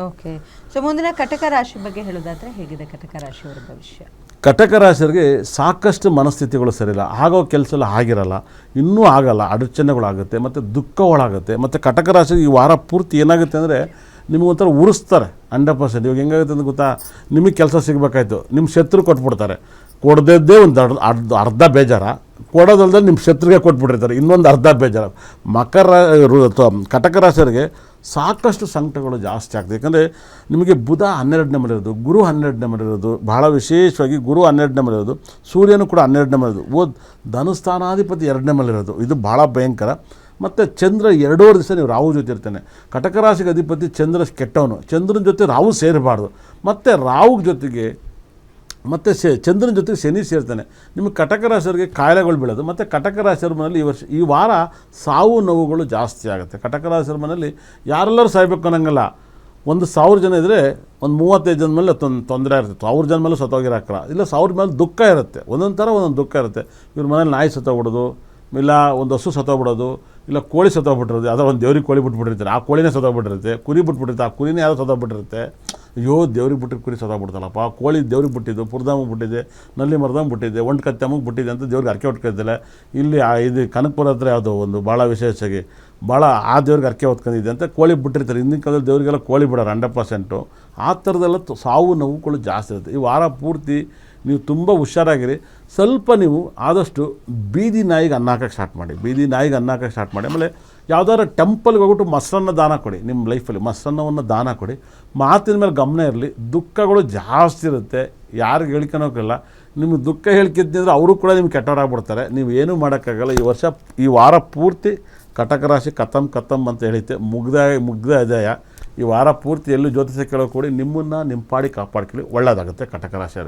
Okay. So ಮುಂದಿನ ಕಟಕ ರಾಶಿ ಬಗ್ಗೆ ಹೇಳೋದಾದ್ರೆ ಹೇಗಿದೆ ಕಟಕ ರಾಶಿಯವರ ಭವಿಷ್ಯ? ಕಟಕ ರಾಶಿಯರಿಗೆ ಸಾಕಷ್ಟು ಮನಸ್ಥಿತಿಗಳು ಸರಿಯಿಲ್ಲ ಆಗೋ ಕೆಲಸ ಎಲ್ಲ ಆಗಿರಲ್ಲ. ಇನ್ನೂ ಆಗಲ್ಲ. ಅಡಚಣೆಗಳಾಗುತ್ತೆ. ಮತ್ತು ದುಃಖಗಳಾಗುತ್ತೆ. ಮತ್ತು ಕಟಕ ರಾಶಿಗೆ ಈ ವಾರ ಪೂರ್ತಿ ಏನಾಗುತ್ತೆ ಅಂದರೆ ನಿಮಗೊಂಥರ ಉರಿಸ್ತಾರೆ ಹಂಡ್ರೆಡ್ ಪರ್ಸೆಂಟ್. ಇವಾಗ ಹೆಂಗಾಗುತ್ತೆ ಅಂತ ಗೊತ್ತಾ? ನಿಮಗೆ ಕೆಲಸ ಸಿಗಬೇಕಾಯ್ತು. ನಿಮ್ಮ ಶತ್ರು ಕೊಟ್ಬಿಡ್ತಾರೆ. ಕೊಡದಿದ್ದೇ ಒಂದು ಅರ್ಧ ಅರ್ಧ ಬೇಜಾರ. ಕೊಡೋದಲ್ಲದೆ ನಿಮ್ಮ ಶತ್ರುಗೆ ಕೊಟ್ಬಿಟ್ಟಿರ್ತಾರೆ. ಇನ್ನೊಂದು ಅರ್ಧ ಬೇಜಾರ. ಮಕರ ಕಟಕ ರಾಶಿಯವರಿಗೆ ಸಾಕಷ್ಟು ಸಂಕಟಗಳು ಜಾಸ್ತಿ ಆಗ್ತದೆ. ಯಾಕಂದರೆ ನಿಮಗೆ ಬುಧ ಹನ್ನೆರಡನೇ ಮನೆ ಇರೋದು, ಗುರು ಹನ್ನೆರಡನೇ ಮನೆ ಇರೋದು, ಬಹಳ ವಿಶೇಷವಾಗಿ ಗುರು ಹನ್ನೆರಡನೇ ಮನೆ ಇರೋದು, ಸೂರ್ಯನು ಕೂಡ ಹನ್ನೆರಡನೇ ಮನೆ ಇರೋದು. ಓ, ಧನುಸ್ಥಾನಾಧಿಪತಿ ಎರಡನೇ ಮನೆ ಇರೋದು. ಇದು ಭಾಳ ಭಯಂಕರ. ಮತ್ತು ಚಂದ್ರ ಎರಡೂವರೆ ದಿವಸ ನೀವು ರಾಹು ಜೊತೆ ಇರ್ತಾನೆ. ಕಟಕ ರಾಶಿಗೆ ಅಧಿಪತಿ ಚಂದ್ರ ಕೆಟ್ಟವನು. ಚಂದ್ರನ ಜೊತೆ ರಾಹು ಸೇರಬಾರ್ದು. ಮತ್ತು ರಾಹು ಜೊತೆಗೆ ಮತ್ತು ಶ, ಚಂದ್ರನ ಜೊತೆಗೆ ಶನಿ ಸೇರ್ತಾನೆ. ನಿಮಗೆ ಕಟಕ ರಾಶಿಯವರಿಗೆ ಕಾಯಿಲೆಗಳು ಬೀಳೋದು. ಮತ್ತು ಕಟಕ ರಾಶಿಯವ್ರ ಮನೇಲಿ ಈ ವರ್ಷ, ಈ ವಾರ ಸಾವು ನೋವುಗಳು ಜಾಸ್ತಿ ಆಗುತ್ತೆ. ಕಟಕ ರಾಶಿಯವ್ರ ಮನೇಲಿ ಯಾರೆಲ್ಲರೂ ಸಾಯ್ಬೇಕು ಅನ್ನೋಂಗಿಲ್ಲ. ಒಂದು ಸಾವಿರ ಜನ ಇದ್ದರೆ ಒಂದು ಮೂವತ್ತೈದು ಜನ ಮೇಲೆ ತೊಂದ್ ತೊಂದರೆ ಇರುತ್ತೆ. ಅವ್ರ ಜನ ಮೇಲೆ ಸತ್ತೋಗಿರಾಕಲ್ಲ ಇಲ್ಲ ಸಾವಿರ ಮೇಲೆ ದುಃಖ ಇರುತ್ತೆ. ಒಂದೊಂದು ಥರ ಒಂದೊಂದು ದುಃಖ ಇರುತ್ತೆ. ಇವ್ರ ಮನೇಲಿ ನಾಯಿ ಸತ್ತೋಗ್ಬಿಡೋದು, ಇಲ್ಲ ಒಂದು ಹಸು ಸತ್ತೋಗ್ಬಿಡೋದು, ಇಲ್ಲ ಕೋಳಿ ಸತ್ತೋಗ್ಬಿಟ್ಟಿರುತ್ತೆ. ಅದರ ಒಂದು ದೇವ್ರಿಗೆ ಕೋಳಿ ಬಿಟ್ಬಿಟ್ಟಿರ್ತಾರೆ. ಆ ಕೋಳಿನೇ ಸತ್ತೋಗ್ಬಿಟ್ಟಿರುತ್ತೆ. ಕುರಿ ಬಿಟ್ಬಿಟ್ಟಿರುತ್ತೆ. ಆ ಕುರಿನೇ ಯಾರೋ ಸತ್ತೋಗ್ಬಿಟ್ಟಿರುತ್ತೆ. ಅಯ್ಯೋ, ದೇವ್ರಿಗೆ ಬಿಟ್ಟಿರೋ ಕುರಿ ಸತ್ತೋಗ್ಬಿಡ್ತಲ್ಲಪ್ಪ ಕೋಳಿ ದೇವ್ರಿಗೆ ಬಿಟ್ಟಿದ್ದು ಪುರ್ದಮ್ಮಗೆ ಬಿಟ್ಟಿದೆ ನಲ್ಲಿ ಮರದಾಮ್ ಬಿಟ್ಟಿದೆ ಒಂಟು ಕತ್ತಮ್ಮಗೆ ಬಿಟ್ಟಿದೆ ಅಂತ ದೇವ್ರಿಗೆ ಅರ್ಕೆ ಹೊತ್ಕೊಳ್ತಿಲ್ಲ ಇಲ್ಲಿ ಇದು ಕನಕಪುರ ಹತ್ರ ಯಾವುದೋ ಒಂದು ಭಾಳ ವಿಶೇಷವಾಗಿ ಭಾಳ ಆ ದೇವ್ರಿಗೆ ಅರ್ಕೆ ಹೊತ್ಕೊಂಡಿದೆ ಅಂತ ಕೋಳಿ ಬಿಟ್ಟಿರ್ತಾರೆ. ಹಿಂದಿನ ಕಾಲದಲ್ಲಿ ದೇವರಿಗೆಲ್ಲ ಕೋಳಿ ಬಿಡೋರು ಹಂಡ್ರೆಡ್ ಪರ್ಸೆಂಟು ಆ ಥರದ್ದೆಲ್ಲ ಸಾವು ನೋವುಗಳು ಜಾಸ್ತಿ ಇರುತ್ತೆ. ಈ ವಾರ ಪೂರ್ತಿ ನೀವು ತುಂಬ ಹುಷಾರಾಗಿರಿ. ಸ್ವಲ್ಪ ನೀವು ಆದಷ್ಟು ಬೀದಿ ನಾಯಿಗೆ ಅನ್ನ ಹಾಕೋಕ್ಕೆ ಸ್ಟಾರ್ಟ್ ಮಾಡಿ. ಬೀದಿ ನಾಯಿಗೆ ಅನ್ನ ಹಾಕೋಕ್ಕೆ ಸ್ಟಾರ್ಟ್ ಮಾಡಿ. ಆಮೇಲೆ ಯಾವ್ದಾದ್ರು ಟೆಂಪಲ್ಗೆ ಹೋಗ್ಬಿಟ್ಟು ಮೊಸರನ್ನ ದಾನ ಕೊಡಿ ನಿಮ್ಮ ಲೈಫಲ್ಲಿ ಮೊಸರನ್ನವನ್ನು ದಾನ ಕೊಡಿ. ಮಾತಿನ ಮೇಲೆ ಗಮನ ಇರಲಿ. ದುಃಖಗಳು ಜಾಸ್ತಿ ಇರುತ್ತೆ. ಯಾರಿಗೆ ಹೇಳ್ಕೊಳೋಕ್ಕಿಲ್ಲ. ನಿಮಗೆ ದುಃಖ ಹೇಳ್ಕಿದ್ದಿದ್ರೆ ಅವರು ಕೂಡ ನಿಮ್ಗೆ ಕೆಟ್ಟವರಾಗ್ಬಿಡ್ತಾರೆ. ನೀವು ಏನೂ ಮಾಡೋಕ್ಕಾಗಲ್ಲ. ಈ ವರ್ಷ, ಈ ವಾರ ಪೂರ್ತಿ ಕಟಕ ರಾಶಿ ಕತಮ್ ಕತಮ್ ಅಂತ ಹೇಳಿದ್ದೆ. ಮುಗ್ದ ಮುಗ್ದ ಅಧ್ಯಾಯ. ಈ ವಾರ ಪೂರ್ತಿ ಎಲ್ಲೂ ಜ್ಯೋತಿಷ ಕೇಳೋ ಕೂಡಿ ನಿಮ್ಮನ್ನು ನಿಮ್ಮ ಪಾಡಿ ಕಾಪಾಡ್ಕೊಳ್ಳಿ. ಒಳ್ಳೆಯದಾಗುತ್ತೆ ಕಟಕ ರಾಶಿಯವ್ರಿಗೆ.